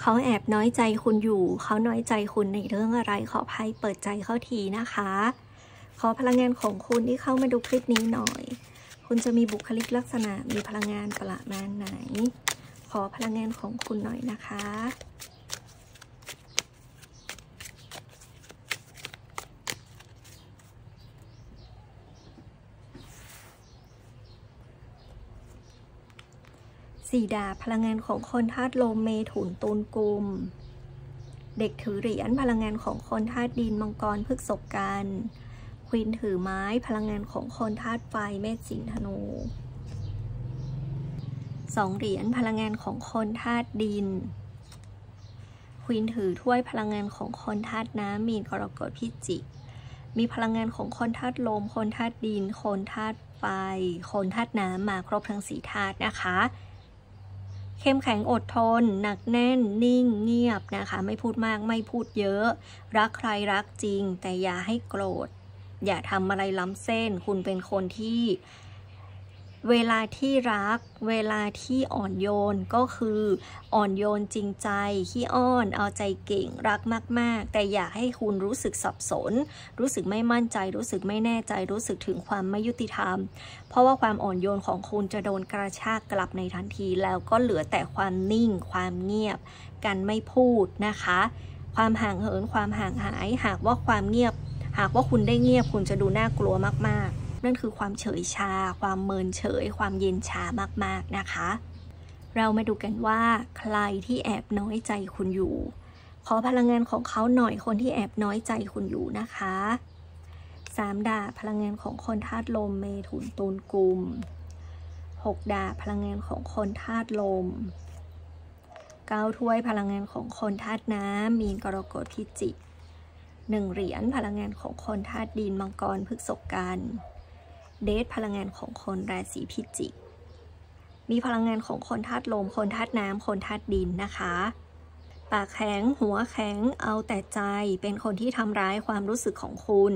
เขาแอบน้อยใจคุณอยู่ เขาน้อยใจคุณในเรื่องอะไร ขอภัยเปิดใจเข้าทีนะคะ ขอพลังงานของคุณที่เข้ามาดูคลิปนี้หน่อย คุณจะมีบุคลิกลักษณะมีพลังงานประมาณไหน ขอพลังงานของคุณหน่อยนะคะ สี่ดาบพลังงานของคนธาตุลมเมถุนตูนกุม เด็กถือเหรียญพลังงานของคนธาตุดินมังกรพฤกษกันควีนถือไม้พลังงานของคนธาตุไฟเมษสิงธนูสองเหรียญพลังงานของคนธาตุดินควีนถือถ้วยพลังงานของคนธาตุน้ำมีนกรกฎพิจิกมีพลังงานของคนธาตุลม คนธาตุดิน คนธาตุไฟ คนธาตุน้ำมาครบทั้งสีธาตุนะคะ เข้มแข็งอดทน หนักแน่น นิ่งเงียบนะคะ ไม่พูดมากไม่พูดเยอะ รักใครรักจริง แต่อย่าให้โกรธ อย่าทำอะไรล้ำเส้น คุณเป็นคนที่ เวลาที่รัก เวลาที่อ่อนโยนก็คืออ่อนโยนจริงใจขี้อ้อนเอาใจเก่งรักมาก ๆ แต่อยากให้คุณรู้สึกสับสน รู้สึกไม่มั่นใจ รู้สึกไม่แน่ใจ รู้สึกถึงความไม่ยุติธรรม เพราะว่าความอ่อนโยนของคุณจะโดนกระชากกลับในทันที แล้วก็เหลือแต่ความนิ่ง ความเงียบ กันไม่พูดนะคะ ความห่างเหินความห่างหาย หากว่าความเงียบ หากว่าคุณได้เงียบคุณจะดูน่ากลัวมาก ๆ นั่นคือความเฉยชา ความเมินเฉย ความเย็นชามากๆนะคะ เรามาดูกันว่า ใครที่แอบน้อยใจคุณอยู่ ขอพลังงานของเขาหน่อยคนที่แอบน้อยใจคุณอยู่นะคะสามดาบพลังงานของคนธาตุลมเมถุนตูนกุมหกดาบพลังงานของคนธาตุลมเก้าถ้วยพลังงานของคนธาตุน้ำมีนกรกฎพิจิกหนึ่งเหรียญพลังงานของคนธาตุดินมังกรพฤกษกัน เดทพลังงานของคนราศีพิจิก มีพลังงานของคนธาตุลม คนธาตุน้ำ คนธาตุดินนะคะ ปากแข็ง หัวแข็ง เอาแต่ใจ เป็นคนที่ทำร้ายความรู้สึกของคุณ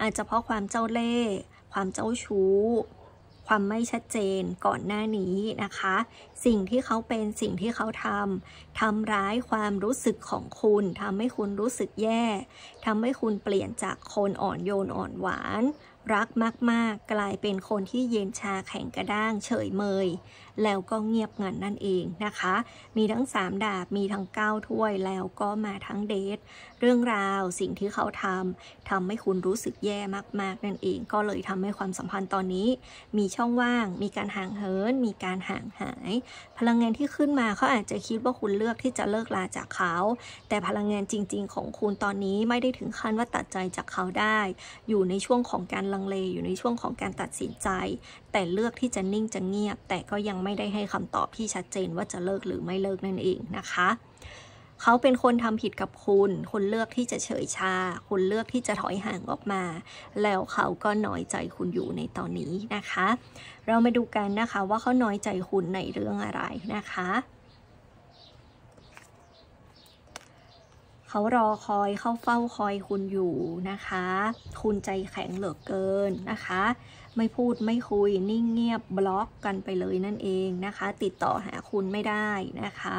อาจจะเพราะความเจ้าเล่ห์ ความเจ้าชู้ ความไม่ชัดเจนก่อนหน้านี้นะคะ สิ่งที่เขาเป็นสิ่งที่เขาทำทำร้ายความรู้สึกของคุณทำให้คุณรู้สึกแย่ทำให้คุณเปลี่ยนจากคนอ่อนโยนอ่อนหวาน รักมาก ๆ กลายเป็นคนที่เย็นชาแข็งกระด้าง เฉยเมย แล้วก็เงียบงันนั่นเองนะคะ มีทั้งสามดาบมีทั้งเก้าถ้วยแล้วก็มาทั้งเดท เรื่องราวสิ่งที่เขาทำทำให้คุณรู้สึกแย่มากๆนั่นเอง ก็เลยทำให้ความสัมพันธ์ตอนนี้ มีช่องว่าง มีการห่างเหิน มีการห่างหาย พลังงานที่ขึ้นมาเขาอาจจะคิดว่าคุณเลือกที่จะเลิกลาจากเขา แต่พลังงานจริง ๆ ของคุณตอนนี้ไม่ได้ถึงขั้นว่าตัดใจจากเขาได้ อยู่ในช่วงของการลังเลอยู่ในช่วงของการตัดสินใจ แต่เลือกที่จะนิ่งจะเงียบ แต่ก็ยังไม่ได้ให้คำตอบที่ชัดเจนว่าจะเลิกหรือไม่เลิกนั่นเองนะคะ เขาเป็นคนทำผิดกับคุณ คุณเลือกที่จะเฉยชา คุณเลือกที่จะถอยห่างออกมา แล้วเขาก็น้อยใจคุณอยู่ในตอนนี้นะคะ เรามาดูกันนะคะว่าเขาน้อยใจคุณในเรื่องอะไรนะคะเขารอคอยเข้าเฝ้าคอยคุณอยู่นะคะ คุณใจแข็งเหลือเกินนะคะ ไม่พูดไม่คุยนิ่งเงียบบล็อกกันไปเลยนั่นเองนะคะ ติดต่อหาคุณไม่ได้นะคะ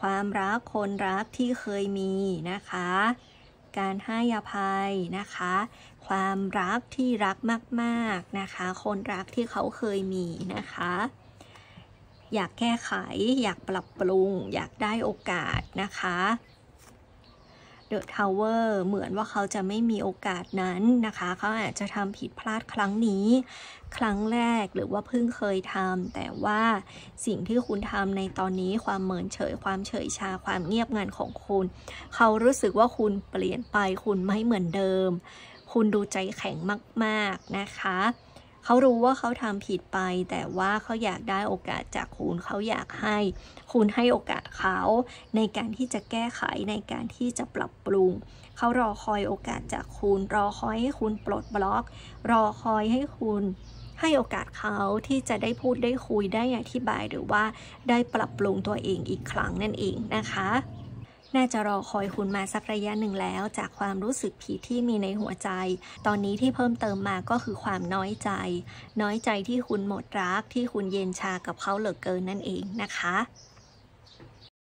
ความรักคนรักที่เคยมีนะคะ การให้อภัยนะคะ ความรักที่รักมากๆนะคะ คนรักที่เขาเคยมีนะคะ อยากแก้ไข อยากปรับปรุง อยากได้โอกาสนะคะ เดอะทาวเวอร์เหมือนว่าเขาจะไม่มีโอกาสนั้นนะคะ เขาอาจจะทำผิดพลาดครั้งนี้ ครั้งแรกหรือว่าเพิ่งเคยทำแต่ว่าสิ่งที่คุณทำในตอนนี้ความเหมินเฉยความเฉยชาความเงียบงันของคุณ เขารู้สึกว่าคุณเปลี่ยนไปคุณไม่เหมือนเดิม คุณดูใจแข็งมาก ๆนะคะ เขารู้ว่าเขาทำผิดไป แต่ว่าเขาอยากได้โอกาสจากคุณ เขาอยากให้ คุณให้โอกาสเขาในการที่จะแก้ไขในการที่จะปรับปรุง เขารอคอยโอกาสจากคุณ รอคอยให้คุณปลดบล็อก รอคอยให้คุณให้โอกาสเขาที่จะได้พูดได้คุยได้อธิบายหรือว่าได้ปรับปรุงตัวเองอีกครั้งนั่นเองนะคะ น่าจะรอคอยคุณมาสักระยะหนึ่งแล้ว จากความรู้สึกผิดที่มีในหัวใจ ตอนนี้ที่เพิ่มเติมมาก็คือความน้อยใจ น้อยใจที่คุณหมดรักที่คุณเย็นชากับเขาเหลือเกินนั่นเองนะคะ